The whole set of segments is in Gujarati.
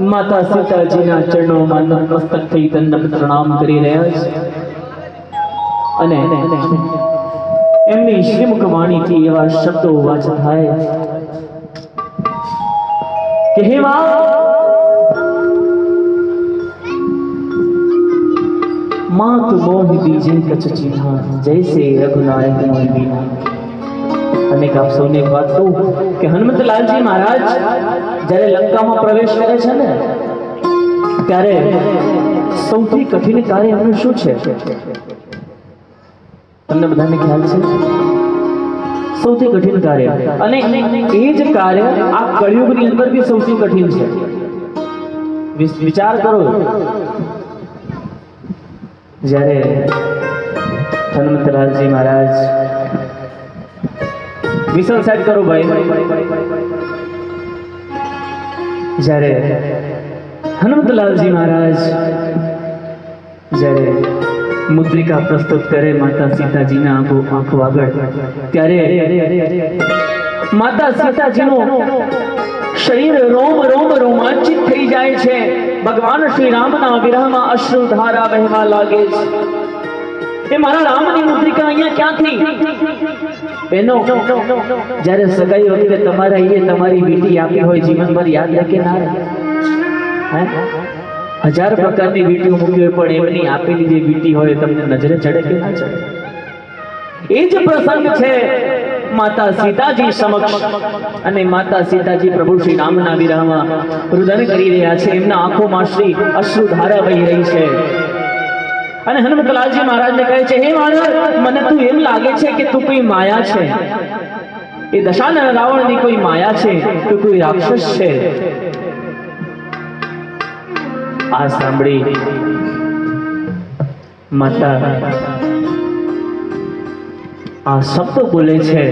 માતા સીતાજીના ચરણોમાં નતમસ્તક થઈ તને પ્રણામ કરી રહ્યા છે. અને એમની શ્રીમુખ વાણીથી એવા શબ્દો વાચ થાય કે હે માં! તું મોહ દીજે કચ ચિહ્ન જૈસે રઘુનાયક મોહિના એક આપ વાત કહું કે હનુમંતલાલજી મહારાજ જ્યારે લંકામાં પ્રવેશ કરે છે ને, ત્યારે સૌથી કઠિન કાર્ય એમનું શું છે? તમને બધાને ખ્યાલ છે? સૌથી કઠિન કાર્ય. અને એ જ કાર્ય આ કળિયુગની અંદર બી સૌથી કઠિન છે. વિચાર કરો. જ્યારે હનુમંતલાલજી મહારાજ વિસલ સેટ કરો ભાઈ. જ્યારે હનુમતલાલજી મહારાજ જ્યારે મુદ્રિકા પ્રસ્તુત કરે માતા સીતાજીના આંખો આંખો આગળ, ત્યારે માતા સીતાજીનું શરીર રોમ રોમ રોમાંચિત થઈ જાય છે. ભગવાન શ્રી રામના વિરહમાં અશ્રુ ધારા વહેવા લાગે છે. એ મારા રામની મુદ્રિકા અહીંયા ક્યાંથી? બેનો જ્યારે સગાઈ વખતે તમારે એ તમારી વીટી આપી હોય, જીવનભર યાદ રાખે ના? હજાર પ્રકારની વીંટીઓ મૂકી હોય, પણ એમની આપેલી જે વીટી હોય તમને નજરે ચડે કે ના ચડે? એ જ પ્રસંગ છે માતા સીતાજી સમક્ષ. અને માતા સીતાજી પ્રભુ શ્રી રામના વિરહમાં રુદન કરી રહ્યા છે. એમના આંખોમાં શ્રી અશ્રુ ધારા વહી રહી છે. અને હનુમંતલાલજી મહારાજને કહે છે, હે માણસ મને તું એમ લાગે છે કે તું કોઈ માયા છે? એ દશાનન રાવણની કોઈ માયા છે? તું કોઈ રાક્ષસ છે? આ સાંભળી માતા આ શબ્દો બોલે છે.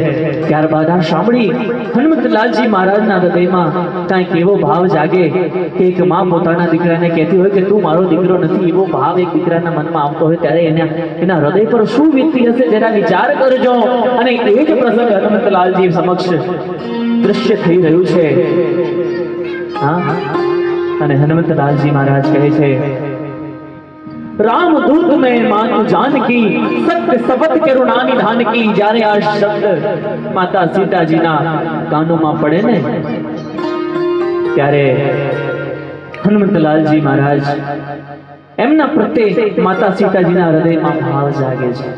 ત્યારબાદ આ સાંભળી હનુમંતલાલજી મહારાજના હૃદયમાં કાંઈક એવો ભાવ જાગે કે એક મા પોતાના દીકરાને કહેતી હોય કે તું મારો દીકરો નથી, એવો ભાવ એક દીકરાના મનમાં આવતો હોય ત્યારે એના એના હૃદય પર શું વીતતી હશે તેના વિચાર કરજો. અને એ જ પ્રસંગ હનુમંતલાલજી સમક્ષ દૃશ્ય થઈ રહ્યું છે. હા? અને હનુમંતલાલજી મહારાજ કહે છે રામ દૂત મેં માનું જાનકી સત્ય સબત કરુણા નિધાન કી જ્યારે આ શબ્દ માતા સીતાજીના કાનોમાં પડે ને ત્યારે હનુમંતલાલજી મહારાજ એમના પ્રત્યે માતા સીતાજીના હૃદયમાં ભાવ જાગે છે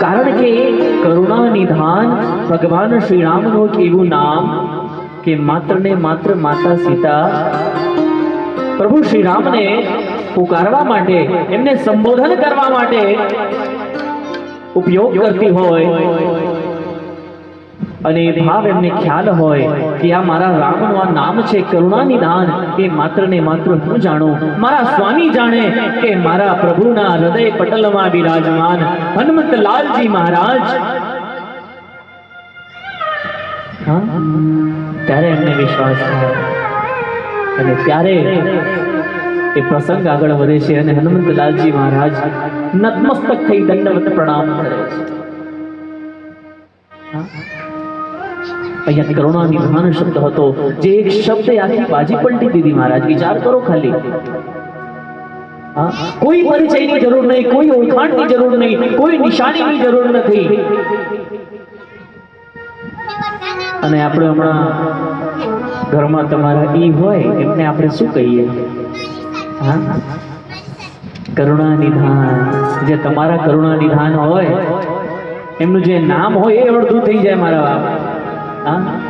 કારણ કે કરુણા નિધાન ભગવાન શ્રી રામનું એવું નામ કે માત્ર ને માત્ર માતા સીતા પ્રભુ શ્રી રામને પુકારવા માટે, એમને સંબોધન કરવા માટે ઉપયોગ કરતી હોય. અને ભાવ એમને ખ્યાલ હોય કે આ મારા રામનું આ નામ છે કરુણા નિદાન એ માત્ર ને માત્ર હું જાણું. મારા સ્વામી જાણે કે મારા પ્રભુના હૃદય પટલમાં બિરાજમાન હનુમંતલાલજી મહારાજ. ત્યારે એમને વિશ્વાસ થાય. અને ત્યારે એ પ્રસંગ આગળ વધે છે અને હનુમંતલાલજી મહારાજ નતમસ્તક થઈ દંડવત પ્રણામ કરે અહીંયા કરુણા નિધાન શબ્દ હતો. જે એક શબ્દ આખી બાજી પલટી દીધી મહારાજ, વિચાર કરો ખાલી? કોઈ પરિચયની જરૂર નહીં, કોઈ ઓળખાણની જરૂર નહીં, કોઈ નિશાનીની જરૂર નથી. અને આપણે હમણાં ઘરમાં તમારા ઈ હોય, એમને આપણે શું કહીએ? હા? કરુણા નિધાન જે તમારા કરુણા નિધાન હોય, એમનું જે નામ હોય એ અડધું થઈ જાય મારા બાપ. હા?